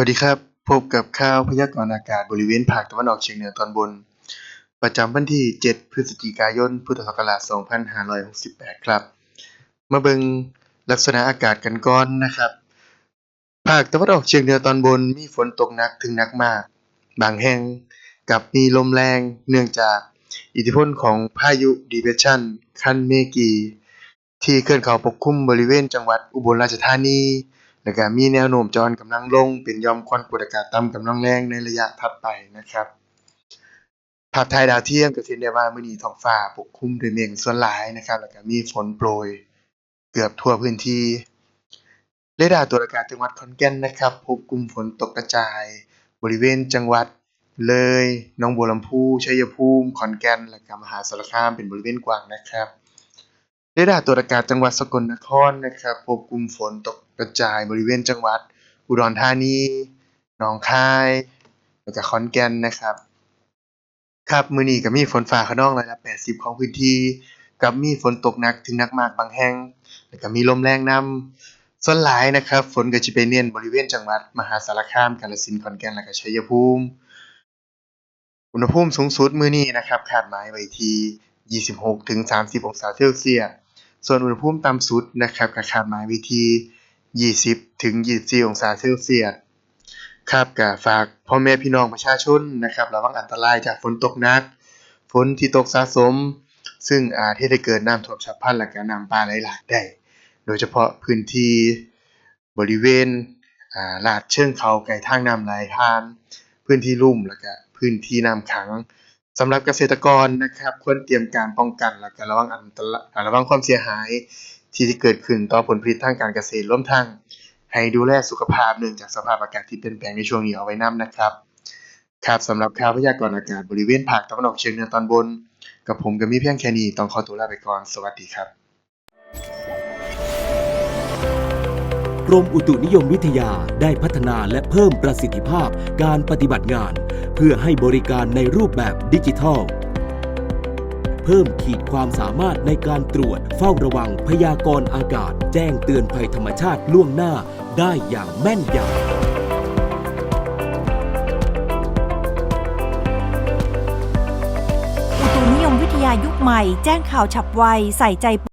วัสดีครับ พบกับข่าวพยากรณ์อากาศบริเวณภาคตะวันออกเฉียงเหนือตอนบน ประจำวันที่ 7 พฤศจิกายน พุทธศักราช 2568 ครับ มาเบิงลักษณะอากาศกันก่อนนะครับ ภาคตะวันออกเฉียงเหนือตอนบนมีฝนตกหนักถึงหนักมาก บางแห่งกับมีลมแรงเนื่องจากอิทธิพลของพายุ Depression คันเมกี ที่เคลื่อนเข้าปกคลุมบริเวณจังหวัดอุบลราชธานี แล้วก็มีแนวโน้มจะอ่อนกำลังลง เป็นยอมความกดอากาศต่ำกำลังแรงในระยะถัดไปนะครับภาพถ่ายดาวเทียมก็เห็นได้ว่ามื้อนี้ท้องฟ้าปกคลุมด้วยเมฆส่วนหลายนะครับแล้วก็มีฝนโปรยเกือบทั่วพื้นที่เรดาร์ตรวจอากาศจังหวัดขอนแก่นนะครับ พบกลุ่มฝนตกกระจาย บริเวณจังหวัดเลยหนองบัวลำพูชัยภูมิขอนแก่นและก็มหาสารคามเป็นบริเวณกว้างนะครับ เรดาร์ตรวจอากาศจังหวัดสกลนครนะครับพบกลุ่มฝนตกกระจายบริเวณจังหวัด อุดรธานี หนองคาย แล้วก็ขอนแก่นนะครับ ครับมื้อนี้ก็มีฝนฟ้าคะนองร้อยละ80 ของพื้นที่ กับมีฝนตกหนักถึงหนักมากบางแห่ง แล้วก็มีลมแรงนำส่วนหลายนะครับ ฝนก็สิไปเน้นบริเวณจังหวัด มหาสารคาม กาฬสินธุ์ ขอนแก่น และก็ชัยภูมิ อุณหภูมิสูงสุดมื้อนี้นะครับคาดหมายไว้ที่ 26-30 องศาเซลเซียส ส่วนอุณหภูมิต่ำสุดนะครับก็คาดหมายว้ที่20-24 องศาเซลเซียสครับก็ฝากพ่อแม่พี่น้องประชาชนนะครับระวังอันตรายจากฝนตกหนัก ฝนที่ตกสะสม ซึ่งอาจเฮ็ดให้เกิดน้ำท่วมฉับพลันและก็น้ำป่าไหลหลากได้ โดยเฉพาะพื้นที่บริเวณลาดเชิงเขาใกล้ทางน้ำไหลผ่าน พื้นที่ลุ่มแล้วก็พื้นที่น้ำขัง สำหรับเกษตรกรนะครับ ควรเตรียมการป้องกันแล้วก็รระวังอันตรายอ่าระวังความเสียหายที่จะเกิดขึ้นต่อผลผลิตทางการเกษตรร่วมทั้งให้ดูแลสุขภาพเนื่องจากสภาพอากาศที่เปลี่ยนแปลงในช่วงนี้เอาไว้นํนะครับ ครับสำหรับข่าวพยากรณ์อากาศบริเวณภาคตะวันออกเฉียงเหนือตอนบน กับผมก็มีเพียงแค่นี้ต้องขอตัวลาไปก่อน สวัสดีครับ กรมอุตุนิยมวิทยาได้พัฒนาและเพิ่มประสิทธิภาพการปฏิบัติงาน เพื่อให้บริการในรูปแบบดิจิทัล เพิ่มขีดความสามารถในการตรวจเฝ้าระวังพยากรณ์อากาศ แจ้งเตือนภัยธรรมชาติล่วงหน้าได้อย่างแม่นยำอุตุนิยมวิทยายุคใหม่แจ้งข่าวฉับไว ใส่ใจ